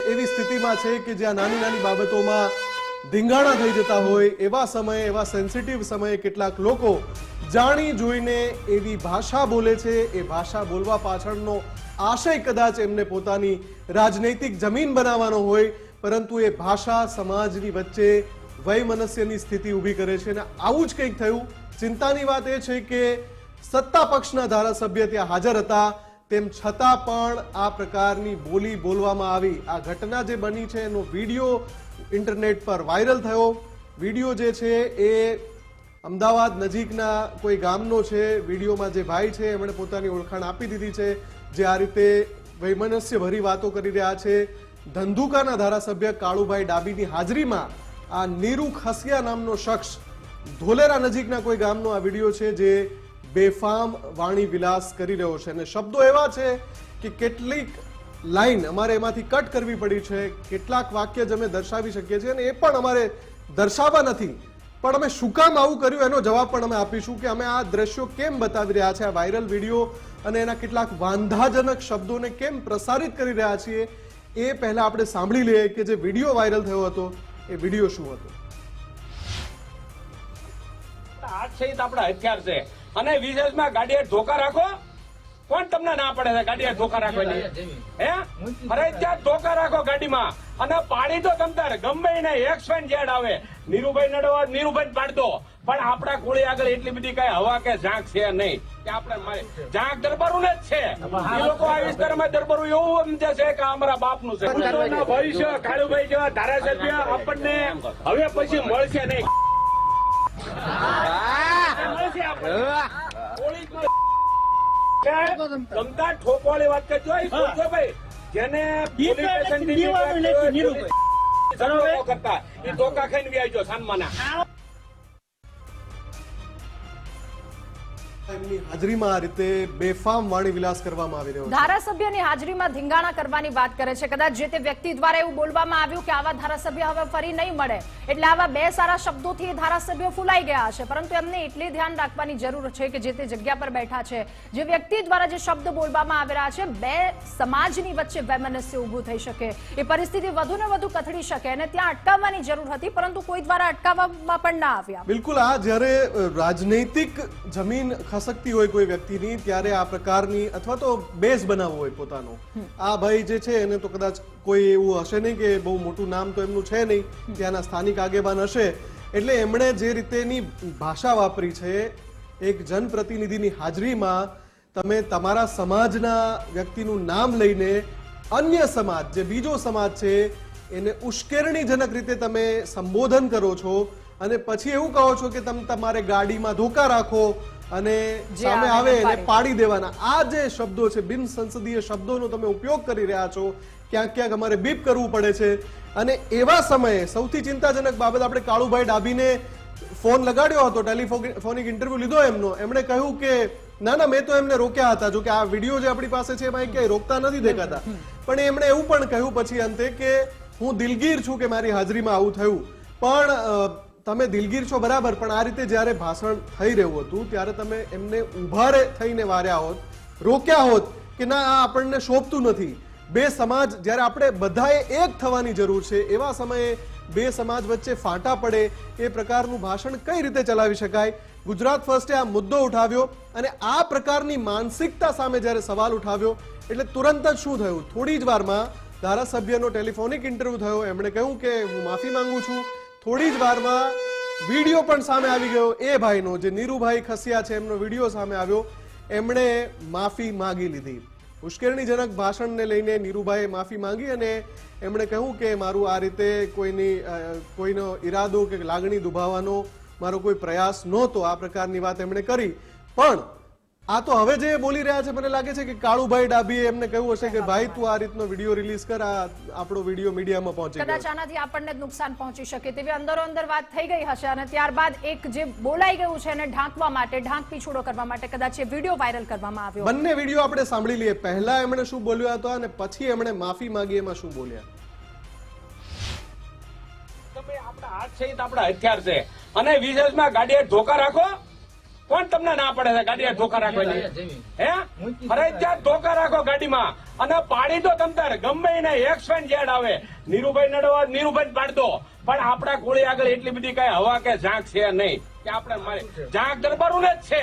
એવી સ્થિતિમાં છે કે જ્યાં નાની નાની બાબતોમાં ધીંગાણા થઈ જતા હોય, એવા સમયે, એવા સેન્સિટિવ સમયે કેટલાક લોકો જાણી જોઈને એવી ભાષા બોલે છે. એ ભાષા બોલવા પાછળનો આશય કદાચ એમને પોતાની રાજનૈતિક જમીન બનાવવાનો હોય, પરંતુ એ ભાષા સમાજની વચ્ચે વયમનસ્યની સ્થિતિ ઊભી કરે છે. અને આવું જ કંઈક થયું. ચિંતાની વાત એ છે કે સત્તા પક્ષના ધારાસભ્ય ત્યાં હાજર હતા. તેમ છતાં પણ આ પ્રકારની બોલી બોલવામાં આવી. આ ઘટના જે બની છે, એનો વીડિયો ઇન્ટરનેટ પર વાયરલ થયો. વીડિયો જે છે એ અમદાવાદ નજીકના કોઈ ગામનો છે. વિડીયોમાં જે ભાઈ છે, એમણે પોતાની ઓળખાણ આપી દીધી છે. જે આ રીતે વૈમનસ્ય ભરી વાતો કરી રહ્યા છે. ધંધુકાના ધારાસભ્ય કાળુભાઈ ડાબીની હાજરીમાં આ નીરુ ખસિયા નામનો શખ્સ ધોલેરા નજીકના કોઈ ગામનો આ વીડિયો છે, જે બેફામ વાણી વિલાસ કરી રહ્યો છે અને શબ્દો એવા છે કે કેટલીક લાઈન અમારે એમાંથી કટ કરવી પડી છે. કેટલાક વાક્ય જ અમે દર્શાવી શકીએ છીએ અને એ પણ અમારે દર્શાવવા નથી. પણ અમે શું કામ આવું કર્યું? એનો જવાબ પણ અમે આપીશું કે અમે આ દ્રશ્યો કેમ બતાવી રહ્યા છે, આ વાયરલ વીડિયો અને એના કેટલાક વાંધાજનક શબ્દોને કેમ પ્રસારિત કરી રહ્યા છીએ એ પહેલા આપણે સાંભળી લઈએ કે જે વીડિયો વાયરલ થયો હતો, એ વીડિયો શું હતો? હાથ સહિત આપણા હથિયાર છે. અને વિશેષમાં ગાડીએ ધોકા રાખો કોણ તમને ના પડે છે ગાડીએ ધોકા રાખવાની. હે? ફરજિયાત ધોકા. રાખો ગાડીમાં. અને પાડી તો તમતાર ગમે ને એક્સ વાય ઝેડ આવે. નીરુભાઈ નડવા નીરુભાઈ પાડતો. પણ આપણા કોળી આગળ એટલી બધી કઈ હવા કે ઝાંક છે નહીં. કે આપણે ઝાંક દરબારું ને જ છે. એ લોકો આ વિસ્તારમાં દરબારું એવું સમજે છે કે અમારા બાપનું છે. ના ભવિષ્ય કાળુભાઈ જેવા ધારાસભ્ય આપણને હવે પછી મળશે નહીં. ગમતા ઠોકવાળી વાત કરજો ભાઈ જેને પોલીસ ધંધો કરતા એ ધોકા ખાઈને વ્યાજો સાનમાના એમની હાજરીમાં આ રીતે બેફામ વાણી વિલાસ કરવામાં આવી રહ્યો ધારાસભ્યની હાજરીમાં ધીંગાણા કરવાની વાત કરે છે. કદાચ જે તે વ્યક્તિ દ્વારા એવું બોલવામાં આવ્યું કે આવા ધારાસભ્ય હવે ફરી નહીં મળે એટલે આવા બે સારા શબ્દોથી ધારાસભ્યો ફૂલાઈ ગયા હશે પરંતુ એમને એટલી ધ્યાન રાખવાની જરૂર છે કે જે તે જગ્યા પર બેઠા છે. જે વ્યક્તિ દ્વારા જે શબ્દ બોલવામાં આવી રહ્યા છે બે સમાજની વચ્ચે વૈમનસ્ય ઊભું થઈ શકે. એ પરિસ્થિતિ વધુ ને વધુ કથળી શકે અને ત્યાં અટકાવવાની જરૂર હતી પરંતુ કોઈ દ્વારા અટકાવવામાં પણ ના આવ્યા. બિલકુલ આ જ્યારે રાજનૈતિક જમીન ખસકતી હોય કોઈ વ્યક્તિની, ત્યારે આ પ્રકારની અથવા તો બેઝ બનાવવો હોય પોતાનો. આ ભાઈ જે છે એને તો કદાચ કોઈ એવું હશે નહીં કે બહુ મોટું નામ તો એમનું છે નહીં, ત્યાંના સ્થાનિક આગેવાન હશે. એટલે એમણે જે રીતેની ભાષા વાપરી છે, એક જનપ્રતિનિધિની હાજરીમાં તમે તમારા સમાજના વ્યક્તિનું નામ લઈને અન્ય સમાજ, જે બીજો સમાજ છે, એને ઉશ્કેરણીજનક રીતે તમે સંબોધન કરો છો અને પછી એવું કહો છો કે તમે તમારે ગાડીમાં ધોકા રાખો અને સામે આવે એને પાડી દેવાના. આ જે શબ્દો છે બિન સંસદીય શબ્દોનો તમે ઉપયોગ કરી રહ્યા છો ક્યાંક ક્યાંક અમારે બીપ કરવું પડે છે. અને એવા સમયે સૌથી ચિંતાજનક બાબત આપણે કાળુભાઈ ડાભીને ફોન લગાડ્યો હતો ટેલિફોનિક ઇન્ટરવ્યુ લીધો એમનો. એમણે કહ્યું કે ના ના મેં તો એમને રોક્યા હતા. જો કે આ વીડિયો જે આપણી પાસે છે એમાં ક્યાંય રોકતા નથી દેખાતા. પણ એમણે એવું પણ કહ્યું પછી અંતે કે હું દિલગીર છું કે મારી હાજરીમાં આવું થયું. પણ તમે દિલગીર છો બરાબર, પણ આ રીતે જ્યારે ભાષણ થઈ રહ્યું હતું, ત્યારે તમે એમને ઊભા થઈને વાર્યા હોત, રોક્યા હોત કે ના, આ આપણને શોભતું નથી. બે સમાજ, જ્યારે આપણે બધાએ એક થવાની જરૂર છે, એવા સમયે બે સમાજ વચ્ચે ફાટા પડે, એ પ્રકારનું ભાષણ કઈ રીતે ચલાવી શકાય? ગુજરાત ફર્સ્ટે આ મુદ્દો ઉઠાવ્યો અને આ પ્રકારની માનસિકતા સામે જ્યારે સવાલ ઉઠાવ્યો, એટલે તુરંત જ શું થયું? થોડી જ વારમાં ધારાસભ્યનો ટેલિફોનિક ઇન્ટરવ્યુ થયો, એમણે કહ્યું કે હું માફી માંગુ છું થોડી જ વારમાં વીડિયો પણ સામે આવી ગયો. એ ભાઈનો, જે નીરુભાઈ ખસિયા છે, એમનો વીડિયો સામે આવ્યો. એમણે માફી માંગી લીધી. ઉશ્કેરણીજનક ભાષણને લઈને નીરુભાઈએ માફી માંગી અને એમણે કહ્યું કે મારું આ રીતે કોઈની કોઈનો ઈરાદો કે લાગણી દુભાવવાનો મારો કોઈ પ્રયાસ નહોતો. આ પ્રકારની વાત એમણે કરી. પણ આ તો હવે જે બોલી રહ્યા છે મને લાગે છે કે કાળુભાઈ ડાભીએ એમને કહ્યું હશે કે ભાઈ તું આ રીતનો વીડિયો રિલીઝ કર આ આપણો વીડિયો મીડિયામાં પહોંચે કદાચ આનાથી આપણને જ નુકસાન પહોંચી શકે તેવી અંદરો અંદર વાત થઈ ગઈ હશે અને ત્યારબાદ એક જે બોલાઈ ગયું છે એને ઢાંકવા માટે ઢાંક પીછોડો કરવા માટે કદાચ એ વીડિયો વાયરલ કરવામાં આવ્યો બંને વીડિયો આપણે સાંભળી લઈએ. પહેલા એમણે શું બોલ્યા હતા અને પછી એમણે માફી માંગી એમાં શું બોલ્યા? તમે આપણા હાથ છે આપણા હથિયાર છે. અને વિશેષમાં ગાડીએ ધોકા રાખો કોણ તમને ના પડે છે? ગાડી ધોકા રાખવાની હે? ફરજિયાત ધોકા રાખો ગાડીમાં. અને પાડી દો તમ ગમે એને એક્સ વાય ઝેડ આવે. નીરુભાઈ નડવા નીરુભાઈ પાડતો પાડ દો. પણ આપણા ગોળી આગળ એટલી બધી કઈ હવા કે ઝાંક છે નહીં. કે આપણે મારે ઝાંક દરબારું ને જ છે.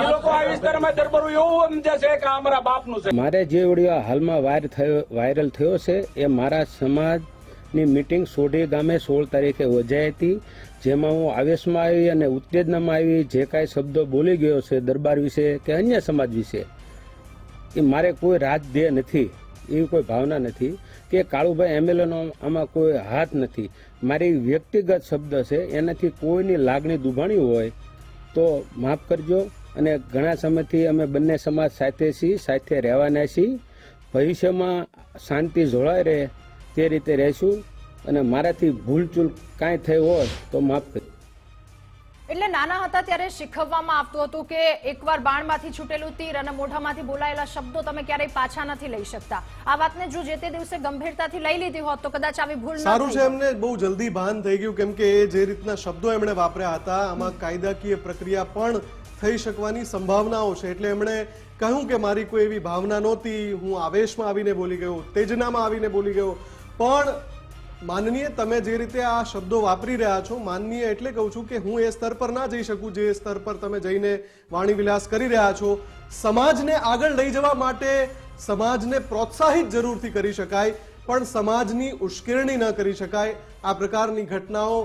એ લોકો આ વિસ્તારમાં દરબારું એવું સમજે છે કે અમારા બાપનું છે. મારે જે વીડિયો હાલમાં વાયર થયો વાયરલ થયો છે એ મારા સમાજની મિટિંગ સોઢી ગામે સોળ તારીખે યોજાઈ હતી. જેમાં હું આવેશમાં આવી અને ઉત્તેજનામાં આવી, જે કાંઈ શબ્દો બોલી ગયો છે દરબાર વિશે કે અન્ય સમાજ વિશે, એ મારે કોઈ રાજધ્યેય નથી, એવી કોઈ ભાવના નથી કે કાળુભાઈ એમએલએનો આમાં કોઈ હાથ નથી. મારી વ્યક્તિગત શબ્દ છે, એનાથી કોઈની લાગણી દુભાણી હોય તો માફ કરજો અને ઘણા સમયથી અમે બંને સમાજ સાથે છીએ, સાથે રહેવાના છીએ. ભવિષ્યમાં શાંતિ જોડાઈ રહે. તે રીતે રહેશું અને મારાથી ભૂલચૂલ કાંઈ થઈ હોય તો માફ કરી. એટલે નાના હતા ત્યારે શીખવવામાં આવતું હતું કે એકવાર બાણમાંથી છૂટેલું તીર અને મોઢામાંથી બોલાયેલા શબ્દો તમે ક્યારેય પાછા નથી લઈ શકતા. આ વાતને જો જે તે દિવસે ગંભીરતાથી લઈ લીધી હોત તો કદાચ આવી ભૂલ સારું છે એમને બહુ જલ્દી ભાન થઈ ગયું કેમ કે એ જે રીતના શબ્દો એમણે વાપર્યા હતા આમાં કાયદાકીય પ્રક્રિયા પણ થઈ શકવાની સંભાવનાઓ છે. એટલે એમણે કહ્યું કે મારી કોઈ એવી ભાવના નહોતી. હું આવેશમાં આવીને બોલી ગયો ઉત્તેજનામાં આવીને બોલી ગયો. પણ માનનીય તમે જે રીતે આ શબ્દો વાપરી રહ્યા છો, માનનીય એટલે કહું છું કે હું એ સ્તર પર ના જઈ શકું જે સ્તર પર તમે જઈને વાણી વિલાસ કરી રહ્યા છો. સમાજને આગળ લઈ જવા માટે સમાજને પ્રોત્સાહિત જરૂરથી કરી શકાય, પણ સમાજની ઉશ્કેરણી ન કરી શકાય. આ પ્રકારની ઘટનાઓ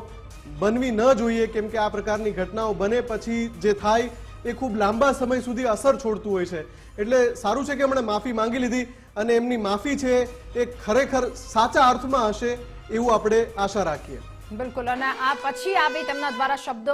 બનવી ન જોઈએ, કેમ કે આ પ્રકારની ઘટનાઓ બને પછી જે થાય એ ખૂબ લાંબા સમય સુધી અસર છોડતું હોય છે. એટલે સારું છે કે એમણે માફી માંગી લીધી. અને એમની માફી છે એ ખરેખર સાચા અર્થમાં હશે એવું આપણે આશા રાખીએ. બિલકુલ. અને આ પછી આવી તેમના દ્વારા શબ્દો